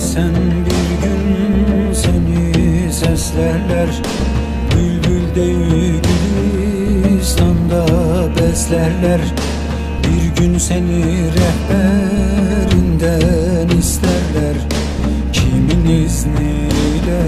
sen bir gün seni seslerler. Bülbül değil Gülistan'da beslerler Bir gün seni rehberinden isterler. Kimin izniyle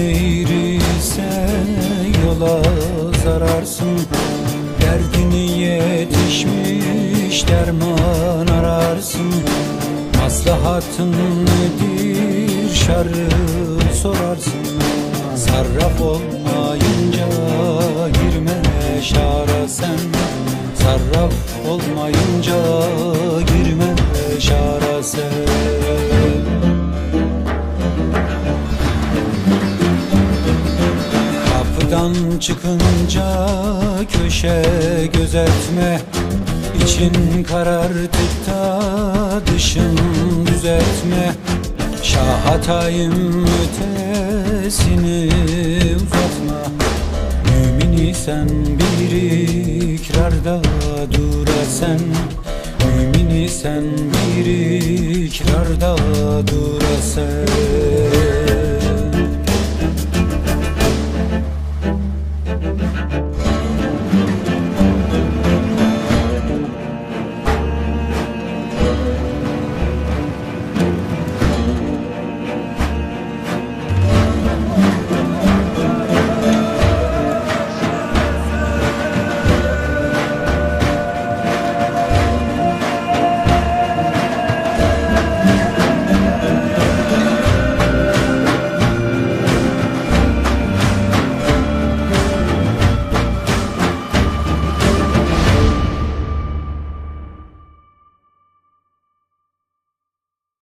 Gözün eğriyse yola zararsın. Derdini yetişmiş derman ararsın. Maslahatın nedir şarı sorarsın. Sarraf olmayınca girme şara sen. Sarraf olmayınca Kapıdan çıkınca köşe gözetme. İçin karartıp da dışın düzeltme. Şah hatayım ötesini uzatma. Mümin sen bir ikrarda dura sen Mümin sen bir ikrarda dura sen